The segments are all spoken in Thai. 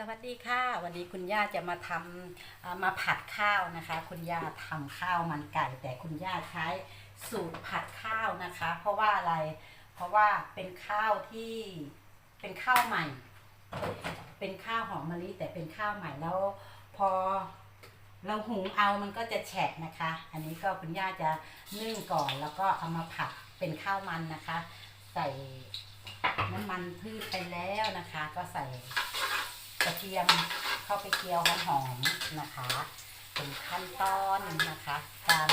สวัสดีค่ะ วันนี้คุณย่าจะมาทำมาผัดข้าวนะคะ คุณย่าทำข้าวมันไก่ แต่คุณย่าใช้สูตรผัดข้าวนะคะ เพราะว่าอะไร เพราะว่าเป็นข้าวที่เป็นข้าวใหม่ เป็นข้าวหอมมะลิแต่เป็นข้าวใหม่แล้ว พอเราหุงเอามันก็จะแฉะนะคะ อันนี้ก็คุณย่าจะนึ่งก่อนแล้วก็เอามาผัดเป็นข้าวมันนะคะ ใส่น้ำมันพืชไปแล้วนะคะ ก็ใส่ กระเทียมเข้าไปเจียวหอมๆนะคะเป็นขั้นตอนนะคะการ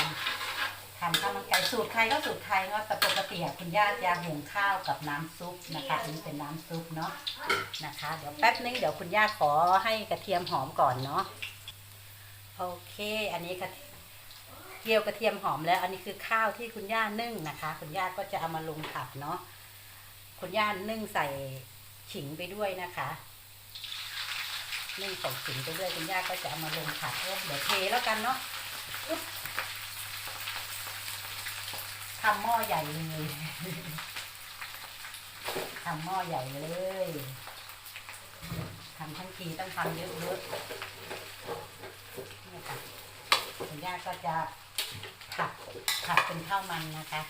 ทำข้าวมันไก่สูตรใครก็สูตรใครเนาะแต่ปกติคุณย่าจะหุงข้าวกับน้ำซุปนะคะอันนี้เป็นน้ำซุปเนาะนะคะ เดี๋ยวแป๊บนึงเดี๋ยวคุณย่าขอให้กระเทียมหอมก่อนเนาะโอเค อันนี้กระเจียวกระเทียมหอมแล้ว อันนี้คือข้าวที่คุณย่านึ่งนะคะ คุณย่าก็จะเอามาลงผัดเนาะคุณย่านึ่งใส่ขิงไปด้วยนะคะ นึ่งใส่ขิงไปเรื่อยคุณย่าก็จะเอามาลงผัดเดี๋ยวเทแล้วกันเนาะทำหม้อใหญ่เลยทำหม้อใหญ่เลยทำทั้งทีต้องทำเยอะๆนี่ค่ะคุณย่าก็จะผัดผัดเป็นข้าวมันนะคะ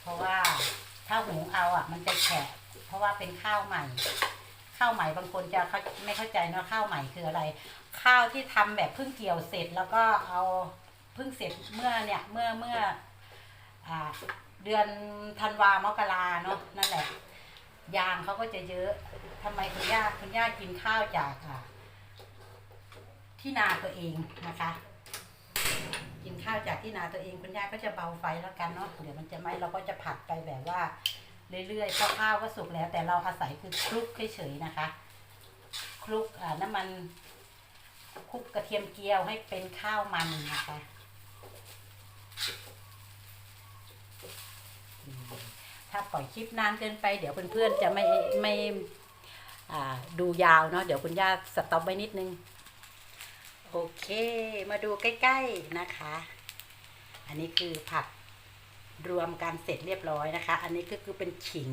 เพราะว่าถ้าหุงเอาอะ มันจะแฉะเพราะว่าเป็นข้าวใหม่ ข้าวใหม่บางคนจะเขาไม่เข้าใจเนาะข้าวใหม่คืออะไร ข้าวที่ทำแบบเพิ่งเกี่ยวเสร็จแล้วก็เอาเพิ่งเสร็จเมื่อเนี่ยเมื่อเมื่ออเดือนธันวามกราเนาะนั่นแหละ ยางเขาก็จะเยอะทำไมคุณย่าคุณย่ากินข้าวจากที่นาตัวเองนะคะ กินข้าวจากที่นาตัวเองคุณย่าก็จะเบาไฟแล้วกันเนาะเดี๋ยวมันจะไหมเราก็จะผัดไปแบบว่า เรื่อยๆข้าวก็สุกแล้ว แต่เราอาศัยคือคลุกเฉยๆนะคะคลุกน้ำมันคลุกกระเทียมเจียวให้เป็นข้าวมันนะคะถ้าปล่อยคลิปนานเกินไป เดี๋ยวเพื่อนๆจะไม่ไม่ดูยาวเนาะเดี๋ยวคุณย่าสต็อปไว้นิดนึง โอเค มาดูใกล้ ๆนะคะ อันนี้คือผัด รวมกันเสร็จเรียบร้อยนะคะ อันนี้ก็คือเป็นขิง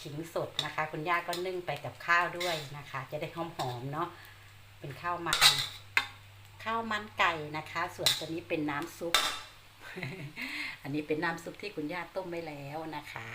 ขิงสดนะคะ คุณย่าก็นึ่งไปกับข้าวด้วยนะคะ จะได้หอมๆเนาะเป็นข้าวมันข้าวมันไก่นะคะ ส่วนตัวนี้เป็นน้ำซุป อันนี้เป็นน้ำซุปที่คุณย่าต้มไว้แล้วนะคะ